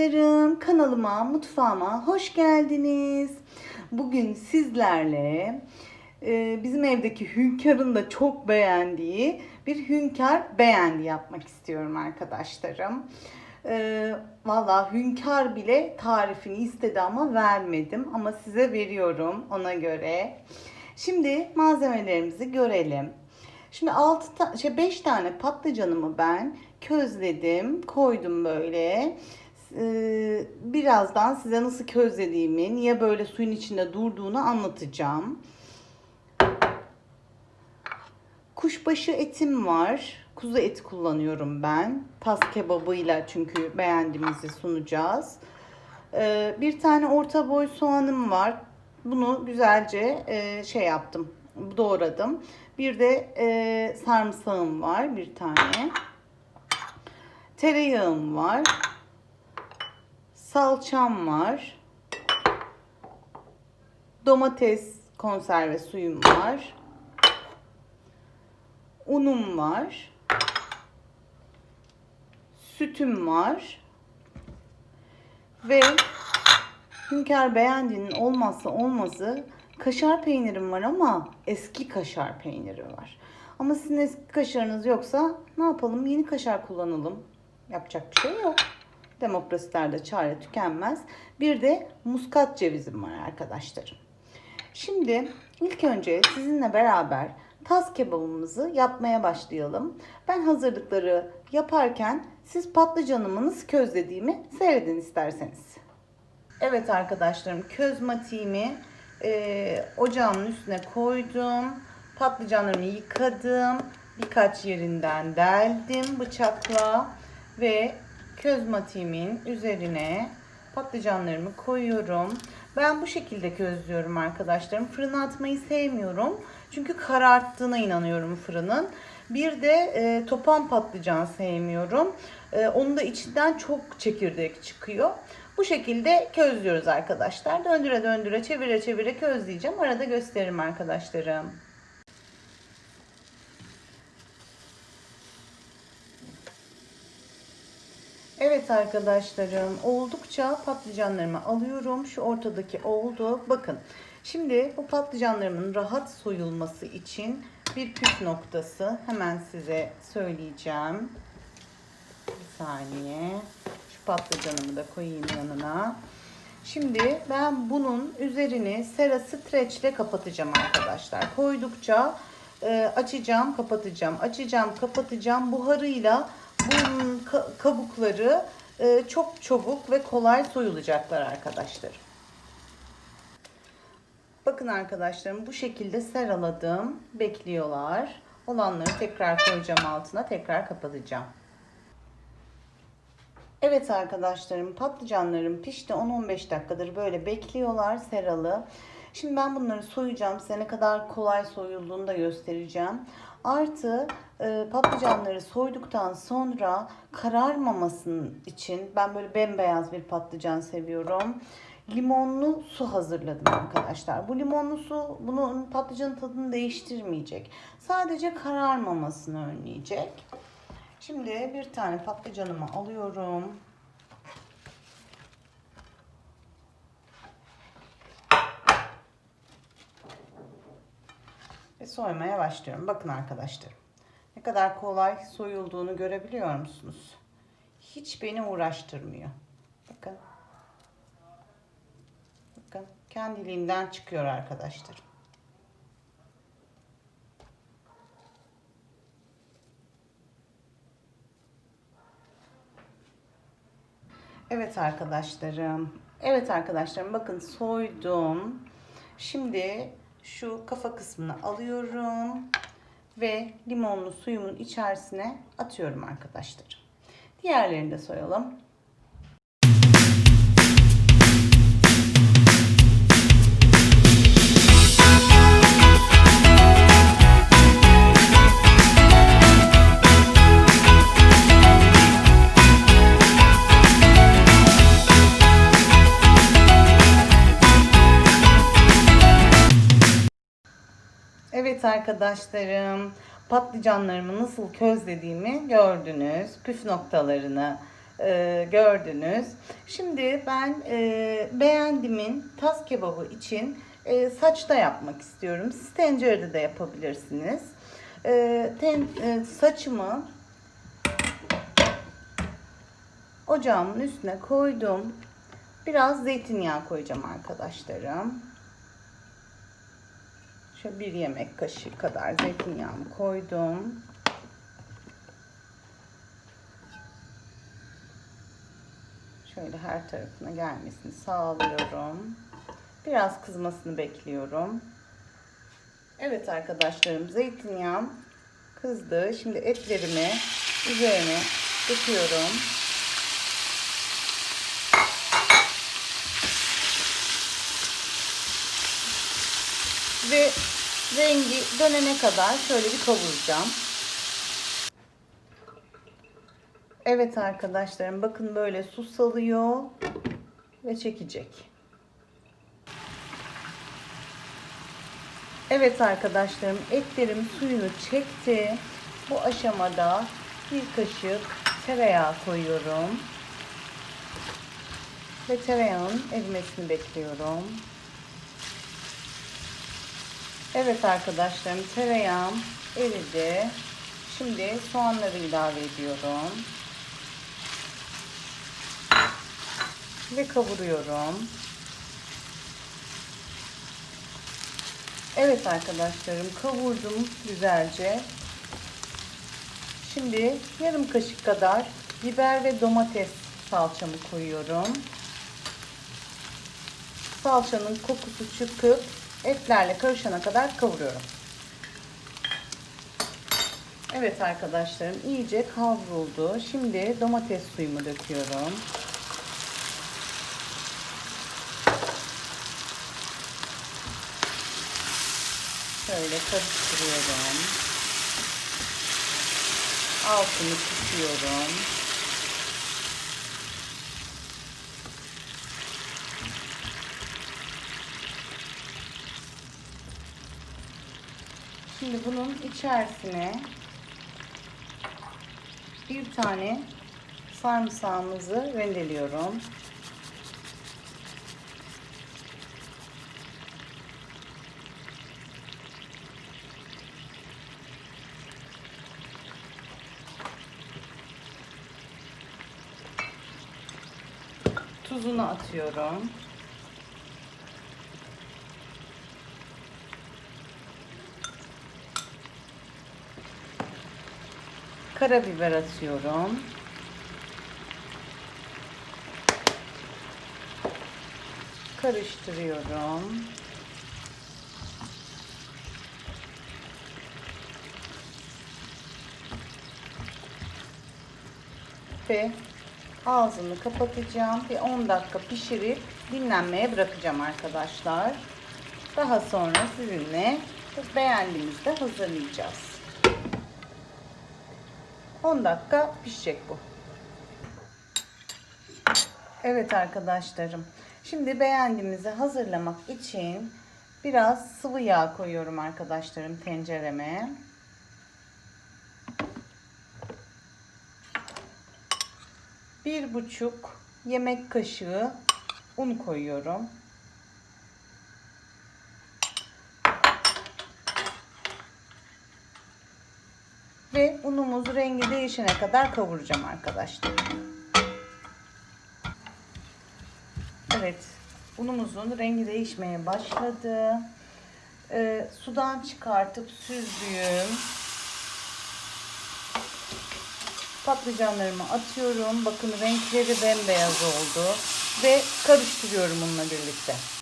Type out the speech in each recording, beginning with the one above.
arkadaşlarım, kanalıma, mutfağıma hoş geldiniz. Bugün sizlerle e, bizim evdeki hünkârın da çok beğendiği bir hünkâr beğendi yapmak istiyorum arkadaşlarım. E, Valla hünkâr bile tarifini istedi ama vermedim ama size veriyorum ona göre. Şimdi malzemelerimizi görelim. Şimdi 6 ta- şey 5 tane patlıcanımı ben közledim, koydum böyle. Ee, birazdan size nasıl közlediğimi, niye böyle suyun içinde durduğunu anlatacağım. Kuşbaşı etim var. Kuzu eti kullanıyorum ben. Tas kebabıyla çünkü beğendiğimizi sunacağız. Ee, bir tane orta boy soğanım var. Bunu güzelce e, şey yaptım, doğradım. Bir de e, sarımsağım var bir tane. Tereyağım var. Salçam var. Domates konserve suyum var. Unum var. Sütüm var. Ve Hünkar beğendiğinin olmazsa olmazı kaşar peynirim var ama eski kaşar peyniri var. Ama sizin eski kaşarınız yoksa ne yapalım yeni kaşar kullanalım. Yapacak bir şey yok. Demokrasilerde çare tükenmez. Bir de muskat cevizim var arkadaşlarım. Şimdi ilk önce sizinle beraber tas kebabımızı yapmaya başlayalım. Ben hazırlıkları yaparken siz patlıcanımı nasıl közlediğimi seyredin isterseniz. Evet arkadaşlarım köz matiğimi e, ocağımın üstüne koydum. Patlıcanlarımı yıkadım. Birkaç yerinden deldim bıçakla ve köz matiğimin üzerine patlıcanlarımı koyuyorum. Ben bu şekilde közlüyorum arkadaşlarım. Fırına atmayı sevmiyorum. Çünkü kararttığına inanıyorum fırının. Bir de e, topan patlıcan sevmiyorum. E, onun da içinden çok çekirdek çıkıyor. Bu şekilde közlüyoruz arkadaşlar. Döndüre döndüre çevire çevire közleyeceğim. Arada gösteririm arkadaşlarım. Evet arkadaşlarım oldukça patlıcanlarımı alıyorum. Şu ortadaki oldu. Bakın şimdi bu patlıcanlarımın rahat soyulması için bir püf noktası hemen size söyleyeceğim. Bir saniye. Şu patlıcanımı da koyayım yanına. Şimdi ben bunun üzerini sera streçle kapatacağım arkadaşlar. Koydukça e, açacağım, kapatacağım, açacağım, kapatacağım. Buharıyla bunun ka- kabukları e, çok çabuk ve kolay soyulacaklar arkadaşlar. Bakın arkadaşlarım bu şekilde seraladım. Bekliyorlar. Olanları tekrar koyacağım altına. Tekrar kapatacağım. Evet arkadaşlarım patlıcanlarım pişti 10-15 dakikadır böyle bekliyorlar seralı. Şimdi ben bunları soyacağım. Size ne kadar kolay soyulduğunu da göstereceğim. Artı e, patlıcanları soyduktan sonra kararmamasın için ben böyle bembeyaz bir patlıcan seviyorum. Limonlu su hazırladım arkadaşlar. Bu limonlu su bunun patlıcanın tadını değiştirmeyecek. Sadece kararmamasını önleyecek. Şimdi bir tane patlıcanımı alıyorum. Soymaya başlıyorum. Bakın arkadaşlar. Ne kadar kolay soyulduğunu görebiliyor musunuz? Hiç beni uğraştırmıyor. Bakın. Bakın. Kendiliğinden çıkıyor arkadaşlar. Evet arkadaşlarım. Evet arkadaşlarım bakın soydum. Şimdi şu kafa kısmını alıyorum ve limonlu suyumun içerisine atıyorum arkadaşlar. Diğerlerini de soyalım. Arkadaşlarım, patlıcanlarımı nasıl közlediğimi gördünüz. Püf noktalarını e, gördünüz. Şimdi ben e, beğendimin tas kebabı için e, saçta yapmak istiyorum. Siz tencerede de yapabilirsiniz. E, ten, e, saçımı ocağımın üstüne koydum. Biraz zeytinyağı koyacağım arkadaşlarım. Şöyle bir yemek kaşığı kadar zeytinyağımı koydum. Şöyle her tarafına gelmesini sağlıyorum. Biraz kızmasını bekliyorum. Evet arkadaşlarım zeytinyağım kızdı. Şimdi etlerimi üzerine döküyorum. Ve rengi dönene kadar şöyle bir kavuracağım. Evet arkadaşlarım bakın böyle su salıyor ve çekecek. Evet arkadaşlarım etlerim suyunu çekti. Bu aşamada bir kaşık tereyağı koyuyorum. Ve tereyağın erimesini bekliyorum. Evet arkadaşlarım tereyağım eridi. Şimdi soğanları ilave ediyorum. Ve kavuruyorum. Evet arkadaşlarım kavurdum güzelce. Şimdi yarım kaşık kadar biber ve domates salçamı koyuyorum. Salçanın kokusu çıkıp etlerle karışana kadar kavuruyorum. Evet arkadaşlarım iyice kavruldu. Şimdi domates suyumu döküyorum. Şöyle karıştırıyorum. Altını kısıyorum. Şimdi bunun içerisine bir tane sarımsağımızı rendeliyorum. Tuzunu atıyorum. Karabiber atıyorum. Karıştırıyorum. Ve ağzını kapatacağım. Bir 10 dakika pişirip dinlenmeye bırakacağım arkadaşlar. Daha sonra sizinle beğendiğimizde hazırlayacağız. 10 dakika pişecek bu. Evet arkadaşlarım. Şimdi beğendiğimizi hazırlamak için biraz sıvı yağ koyuyorum arkadaşlarım tencereme. Bir buçuk yemek kaşığı un koyuyorum. Ve unumuz rengi değişene kadar kavuracağım arkadaşlar. Evet, unumuzun rengi değişmeye başladı. Ee, sudan çıkartıp süzdüğüm patlıcanlarımı atıyorum. Bakın renkleri bembeyaz oldu ve karıştırıyorum onunla birlikte.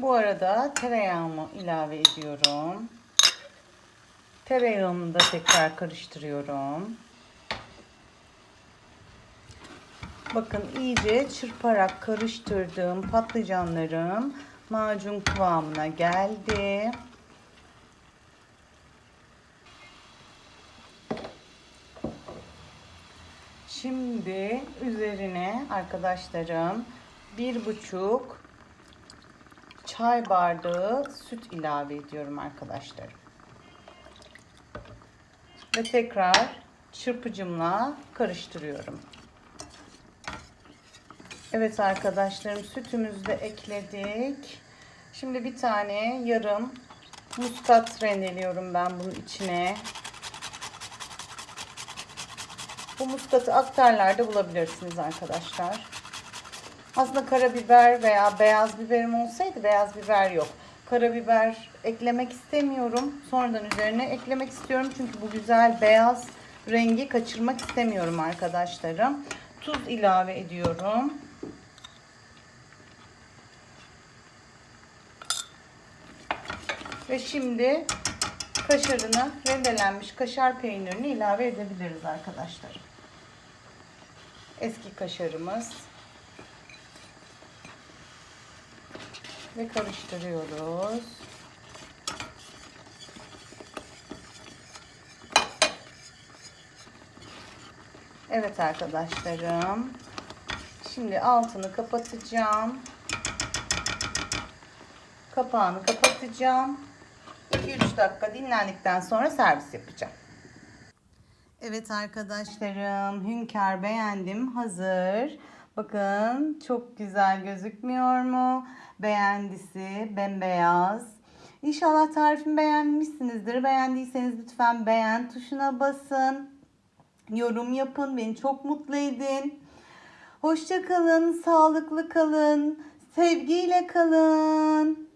Bu arada tereyağımı ilave ediyorum. Tereyağımı da tekrar karıştırıyorum. Bakın iyice çırparak karıştırdığım patlıcanlarım macun kıvamına geldi. Şimdi üzerine arkadaşlarım bir buçuk çay bardağı süt ilave ediyorum arkadaşlar. ve tekrar çırpıcımla karıştırıyorum. Evet arkadaşlarım sütümüzü de ekledik. Şimdi bir tane yarım muskat rendeliyorum ben bunun içine. Bu muskatı aktarlarda bulabilirsiniz arkadaşlar. Aslında karabiber veya beyaz biberim olsaydı beyaz biber yok. Karabiber eklemek istemiyorum. Sonradan üzerine eklemek istiyorum. Çünkü bu güzel beyaz rengi kaçırmak istemiyorum arkadaşlarım. Tuz ilave ediyorum. Ve şimdi kaşarını, rendelenmiş kaşar peynirini ilave edebiliriz arkadaşlar. Eski kaşarımız. Ve karıştırıyoruz. Evet arkadaşlarım. Şimdi altını kapatacağım. Kapağını kapatacağım. 2-3 dakika dinlendikten sonra servis yapacağım. Evet arkadaşlarım, hünkar beğendim. Hazır. Bakın çok güzel gözükmüyor mu? Beğendisi bembeyaz. İnşallah tarifimi beğenmişsinizdir. Beğendiyseniz lütfen beğen tuşuna basın. Yorum yapın. Beni çok mutlu edin. Hoşça kalın, sağlıklı kalın, sevgiyle kalın.